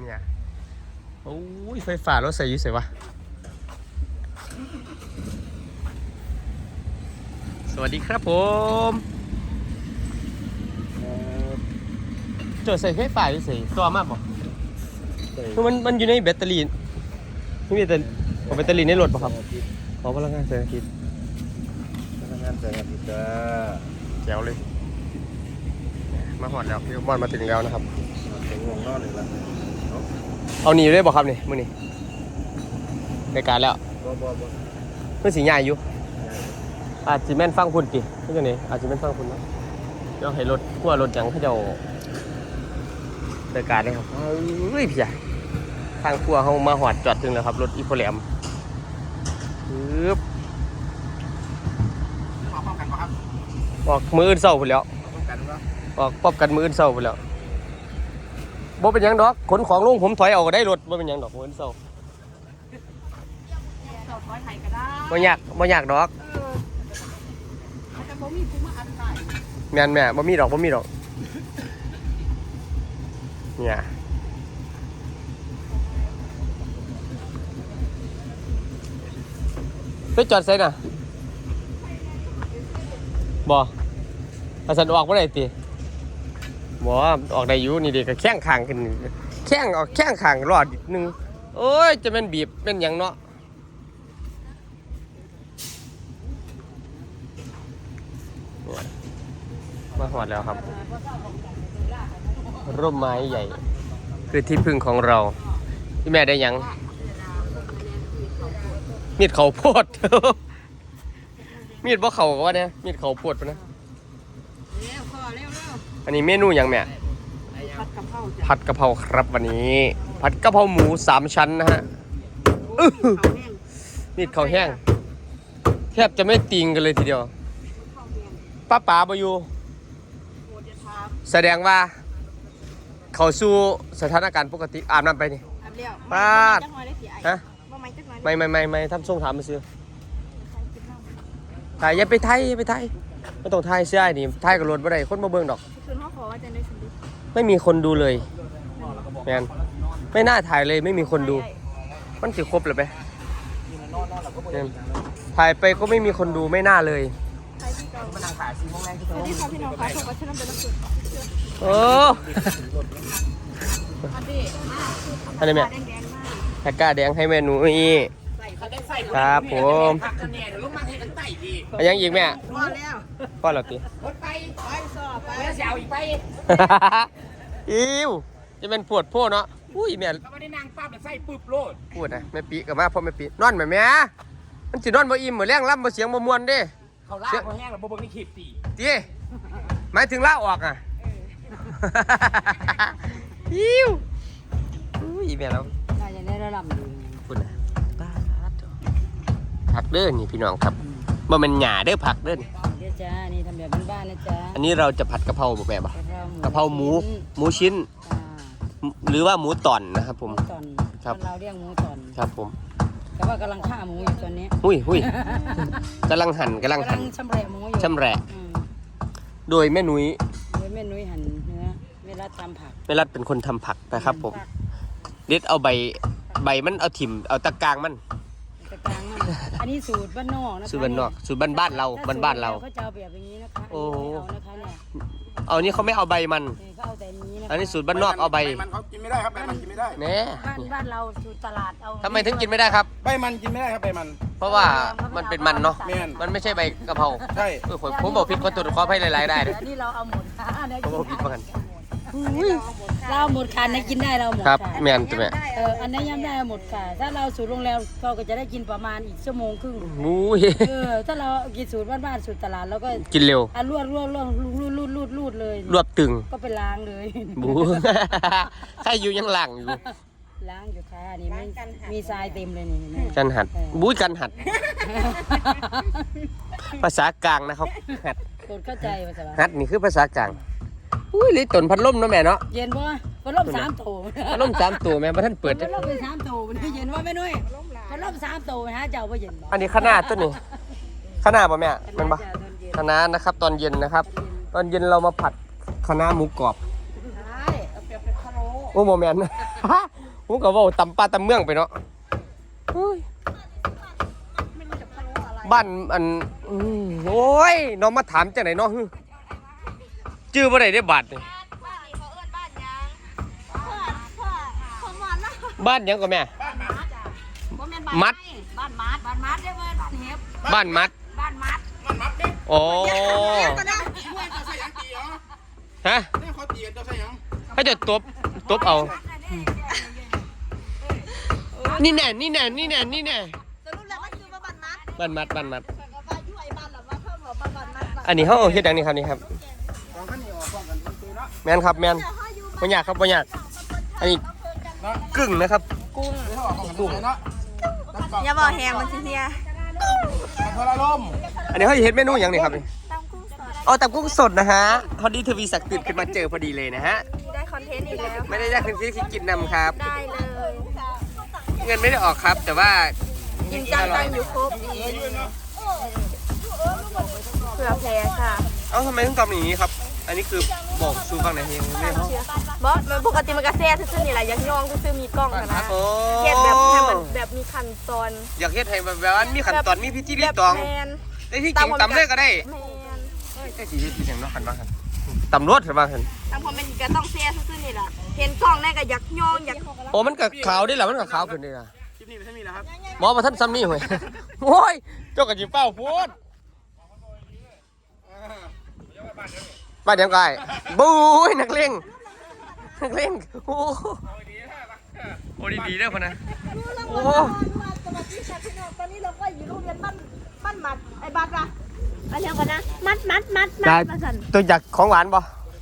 เนี่ยโอ้ยไฟฟ้ารถใส่อยุ่ใส่วะสวัสดีครับผมเจอใส่ไฟฟ้าอยู่ใส่ตัวมากบ่คือมันมันอยู่ในแบตเตอรี่นี่มีแต่เอาแบตเตอรี่ในรถป่ะครับขอพลังงานแสงอาทิตย์พนักงานแสงอาทิตย์จ้าแจ๋วเลย มาหอดแล้วพี่บอลมาถึงแล้วนะครับถึงวงนอนเลยละ เอาหนีได้บอกครับนี่มื้อนี้ในการแล้วบ่บ่บ่เพื่อสีใหญ่อยู่ อาจจะแม่นฟังพุ่นติเพื่อนนี่อาจจะแม่นฟังพุ่นเนาะเดี๋ยวให้รถขั้วรถจังเขาเจะในการเลยครับเฮ้ยพี่ใหญ่ทางขั้วเขามาหอดจอดถึงแล้วครับ รถอีโพแลมปึ๊บขอป้องกันป่ะครับออกมืออื่นเศร้าพุ่นแล้วป้องกันป่ะออกปอบกันมืออื่นเศร้าพุ่นแล้ว บ่เป็นหยังดอกขนของลงผมถอยเอาก็ได้รถบ่เป็นหยังดอกมืออื่นเศร้าเราถอยไทยก็ได้บ่ยากบ่ยากดอก เออแต่บ่มีผู้มาอันตรายแม่นแม่บ่มีดอกบ่มีดอก เนี่ย ไปจอดไสน่ะบ่อาสันออกบ่ได้ติ บ่ออกได้อยู่นี่เด็กก็แข้งขางขึ้นแข้งออกแข้งขางรอดนิดนึงโอ้ยจะเป็นบีบเป็นหยังเนาะมาหอดแล้วครับ ร่มไม้ใหญ่ คือที่พึ่งของเรา พี่แม่ได้ยัง มีดเขาโพด มีดบ่เขาก็ว่าเนี่ยมีดเขาโพดปะนะ เร็วพอเร็วเร็ว อันนี้เมนูหยังแม่ผัดกะเพราจ้ะผัดกะเพราครับวันนี้ ผัดกะเพราหมูสามชั้นนะฮะโอ้ยเขาแห้งมีดเขาแห้ง แทบจะไม่ติงกันเลยทีเดียวเขาแห้งป้าป๋าบอยู่โคตรจะทาบแสดงว่า เขาสู้สถานการณ์ปกติอาบน้ำไปนี่ อันเดียวปาด จักหน่อยได้สิไอ้ฮะบ่ไม่จักหน่อยไม่ไม่ไม่ไม่ทำส่งถามมาซื้อใครกินเหล้าถ่ายอย่าไปไทยอย่าไปไทยไม่ต้องไทยเสื้อไอ้นี่ไทยกับรถบ่ได้คนมาเบิ่งดอก คืนเขาข อว่าจะได้สิดิไม่มีคนดูเลยแมนไม่น่าถ่ายเลยไม่มีคนดู มันสิครบเลยไปแม่นถ่ายไปก็ไม่มีคนดูไม่น่าเลย ใครที่เก่ามานั่งขายซีโมงแรงที่สวัสดีค่ะพี่น้องค่ะขอบคุณที่นำเป็นรับสุดโอ้อันนี้อันนี้แม่แดงๆมากแพ็กกาแดงให้เมนูนี่เขาได้ใส่ ครับผมผักคะแนนลงมาให้กันไต่ดีอันยังอีกแม่พอแล้วป้อนเราติรถไปไปสอบไปเมื่อเช้าอีกไปอิวจะเป็นปวดโพ่เนาะอุ้ยแม่เขาไม่ได้นั่งปั๊บแต่ใส่ปึ๊บโลดพูดนะแม่ปีกับมาพ่อแม่ปีนอนไหมแม่มันสินอนบ่อิ่มเหมือนแรงล่ำบ่เสียงบ่ม่วนเด้เขาลากเขาแห้งแล้วบ่เบิ่งในคลิปตีตีหมายถึงลาออกอะอิวอุ้ยแม่เราน่าจะได้ระดับดีพูดนะป้าดเถอะ ผักเด้อนี่พี่น้องครับบ่แมันหญ้าเด้อผักเด้อนี่เดี๋ยวจ้า นี่ทำแบบบ้านๆนะจ๊ะอันนี้เราจะผัดกะเพราบ่แม่บ่กะเพราหมูหมูชิ้นอ่าหรือว่าหมูต่อนนะครับผมหมูตอนครับ เราเรียกหมูตอน ครับผม แต่ว่ากำลังฆ่าหมูอยู่ตอนนี้หุยหุยกำลังหั่นกำลังกำลัหั่นงชำแหละหมูอยู่ชำแหละอืมโดยแม่นุ้ยโดยแม่นุ้ยหั่นเนื้อเวลาตำผักแม่รัดเป็นคนทำผักนะครับผม เด็ดเอาใบใบมันเอาถิ่มเอาตะกร้างมัน ตะกลางมัน อันนี้สูตรบ้านนอกนะคะสูตรบ้านนอกสูตรบ้านบ้านๆเราถ้บ้านบ้านๆเราสูตเขาจะเอาแบบอย่างนี้นะคะโอ้อันนี้ไม่เอานะคะเนี่ยเอานี่เขาไม่เอาใบมันเนี่ยเขาเอาแต่อันนี้นะคะอันนี้สูตรบ้านนอกเอาใบมันเขากินไม่ได้ครับใบมันกินไม่ได้แน่บ้านบ้านเราสูตรตลาดเอาทำไมถึงกินไม่ได้ครับใบมันกินไม่ได้ครับใบมัน เพราะว่ามันเป็นมันเนาะแม่นมันไม่ใช่ใบกะเพราใช่เออผมผมบอกผิดขอตรวจขอให้หลายๆได้เลยอันนี้เราเอาหมดค่ะอันนี้ผมบอกผิดเหมือนกัน เราเอาหมดค่ะอันนี้กินได้เราเอาหมดครับค่ะแม่นจ้ะแม่เอออันนี้ย่ำได้เอาหมดค่ะ ถ้าเราสูตรโรงแรมเราก็จะได้กินประมาณอีกชั่วโมงครึ่งหมูเออถ้าเรากินสูตรบ้านๆสูตรตลาดเราก็กินเร็ว อะลวดลวดลวดรูดรูดรูดรูดเลยรวบตึงก็ไปล้างเลยหมูใครอยู่ยังหลังอยู่ล้างอยู่ค่ะนี่ไม่มีทรายเต็มเลยนี่เห็นไหมกันหัดบู๊กันหัด ภาษากลางนะครับหัดกดเข้าใจว่าจะว่าหัดนี่คือภาษากลาง อุ้ยลิตนพัดลมเนาะแม่เนาะเย็นปะพัดลมสามโถพัดลมสามตัวแม่บ่ท่านเปิดพัดลมเป็นสามโถมันเย็นว่าไม่น้อยพัดลมสามโถฮะเจ้าว่าเย็นบ่อันนี้ขนาดตัวนี้ขนาดป่ะแม่แมันปะจ้ตอนเย็นคณะนะครับ ตอนเย็นนะครับ ตอนเย็นเรามาผัดคณะหมูกรอบใช่เอาเปรียบเป็นพะโล้โอ้โมแมนผมก็เว่าตำปลาตำเมืองไปเนาะเฮ้ยบ้านอันอืมโอ้ยน้องมาถามจังไหนเนาะ ฮึจื้อบ่ได้ได้บาทนี่บ้านนี้เขาเอิ้นบ้านหยังพ่อพ่อของหวานนะบ้านหยังก็แม่ บ่แม่นบ้านมัด ไบ้านมัดบ้านมัดเด้อเว้ยบ้านเฮ็บบ้านมัดบ้านมัดมันมัดเด้โอ้ก็ได้ห้วยเจ้าใส่หยังตีเหรอฮะเนี่ยเขาตีกันเจ้าใส่หยังให้เจะตบตบเอา นี่แน่นี่แน่นี่แน่นี่แน่สรุปแล้วมันคือว่าบ้านมัดบ้านมัดบ้านมัดก็ว่าอยู่ไอ้บ้านหลังว่าเพิ่นบอกว่าบ้านมัดบ้านอันนี้เขาเอาเฮ็ดดังนี้ครับนี่ครับ มนครับแมนบ่ยากครับบ่ยากอันนี้กึ่งนะครับเดี๋ยวออกฟ้องกันคือเนาะตัดกล่องอย่าบอกแหงมันสิเฮียตัดโทรลมอันนี้เขาเฮ็ดเมนูหยังนี่ครับนี่ตามกุ้งสดเอาตับกุ้งสดนะฮะพอดีทวีศักดิ์ตื่นขึ้นมาเจอพอดีเลยนะฮะได้คอนเทนต์อีกแล้วไม่ได้ยากถึงที่กินนำครับ ได้เลยเงินไม่ได้ออกครับ แต่ว่ากินจังตังอยู่ครบเผื่อแพ้ค่ะ เอ้าทำไมต้องทำอย่างนี้ครับ อันนี้คือบอกซูฟังไหน่องไม่เขาบอสมันปกติมันกระแซ่ซื่อๆนี่แหละยักย่องซื่อๆมีกล้องนะนะโอ้เฮ็ดแบบให้มันแบบมีขั้นตอนอยากเฮ็ดให้แบบว่ามีขั้นตอนมีพิธีรีตอง แบบแมนได้ที่จริงตำเลยก็ได้แมนเฮ้ยแต่สีเฮ็ดที่อย่งเนาะคันว่าคันตำรวจคันว่าคันตามความเป็นจริงก็ต้องแซ่ซื่อๆนี่แหละเห็นกล้องได้ก็อยักย่องอยักโอ้มันก็ขาวได้แหละมันก็ขาวขึ้นได้ละคลิปนี้ไม่ใช่มีนะครับหมอมาท่านซ้ำนี่หวยโอ้ยเจ้าก็จิเป้าพูด บ้านเดียวกันบู๊ยนักเลงนักเลงโอ้โอ้ดีๆเด้อพ่อนะโอ้สวัสดีค่ะพี่น้องตอนนี้เราก็อยู่โรงเรียนบ้านบ้านหมัดไอ้บ้านปะไปเรียกก่อนนะมัดมัดมัดมัได้ดมาสั่นตัวอยากของหวานบ่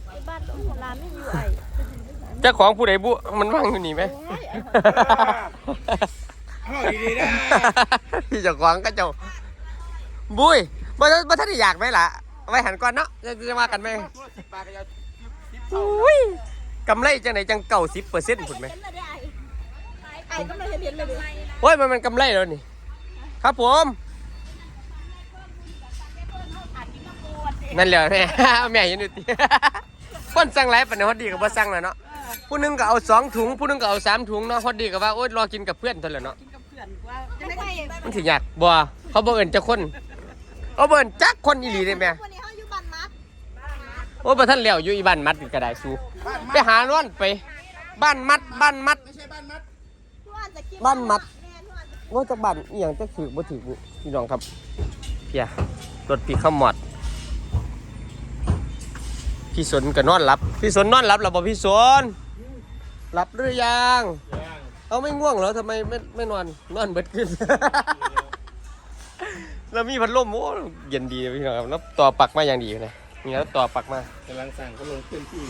ไอ้บ้านอุ้มร้านไม่อยู่ไอ้เจ้าของผู้ใดบุมันว่างอยู่นี่ไหมเอาดีๆนะพี่เจ้าของก็เจ้าบุ้ยบ่ทันบ่ทันได้อยากไหมล่ะ ไว้หันก่อนเนาะจะจะมากันไหมสิบบาทก็จะอุ้ยกำไรจังไหนจังเก่าสิบเปอร์เซ็นต์พุ่นไหมเห็นเลยได้ไอ้ไอ้ก็ไม่เห็นเห็นเลยดิโอ้ยมันมันกำไรแล้วนี่ ครับผมนั่นแหละแม่แม่อยังอยู่ติคนสั่งไรปานนี้ฮอดดีกับว่าสั่งแล้วเนาะผู้หนึงก็เอาสองถุงผู้หนึงก็เอาสามถุงเนาะฮอดดีกับว่าโอ๊ยรอกินกับเพื่อนเท่านั้นเนาะจะได้ไงมันสิยากบ่เขาบ่เอิ้นจักคนเขาบ่เอิ้นจักคนอีหลีเด้แม่วันนี้เขาอยู่บ้านมัด โอ้ยบ่ทันแล้วอยู่อีบ้านมัดนี่ก็ได้สู้ไปหานอนไป บ้านมัด บ้านมัด ไม่ใช่บ้านมัดทุกวันจะกินบ้านมัดแม่ทุกวันจะว่าจะบ้านอีหยังจะถือบ่ถือบุพี่น้องครับเพียรถพี่ขมอด พี่สนก็นอนหลับ พี่สนนอนหลับแล้วบ่พี่สนหลับหรือยังเอาไม่ง่วงเหรอทำไมไม่ไม่นอนนอนเบิดขึ้น แล้วมีพัดลมโอ้เย็นดีเลยพี่น้องครับแล้วต่อปลักมาอย่างดีเลย นี่แล้วต่อปลักมากำลังสั่งเขาลงพื้นที่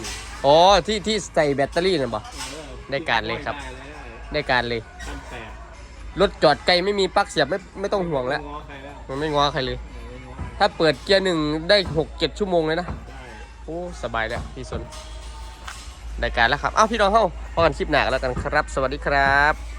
อ๋อที่ที่ใส่แบตเตอรี่นั่นบ่ ได้การเลยครับได้การเลย ทำแปดรถจอดไกลไม่มีปลั๊กเสียบไม่ไม่ต้องห่วงแล้ว ง้อใครแล้วมันไม่ง้อใครเลยถ้าเปิดเกียร์หนึ่งได้หกเจ็ดชั่วโมงเลยนะโอ้ สบายแล้วพี่สนได้การแล้วครับเอ้าพี่น้องเฮ้าพอกันคลิปหน้ากันแล้วกันครับ สวัสดีครับ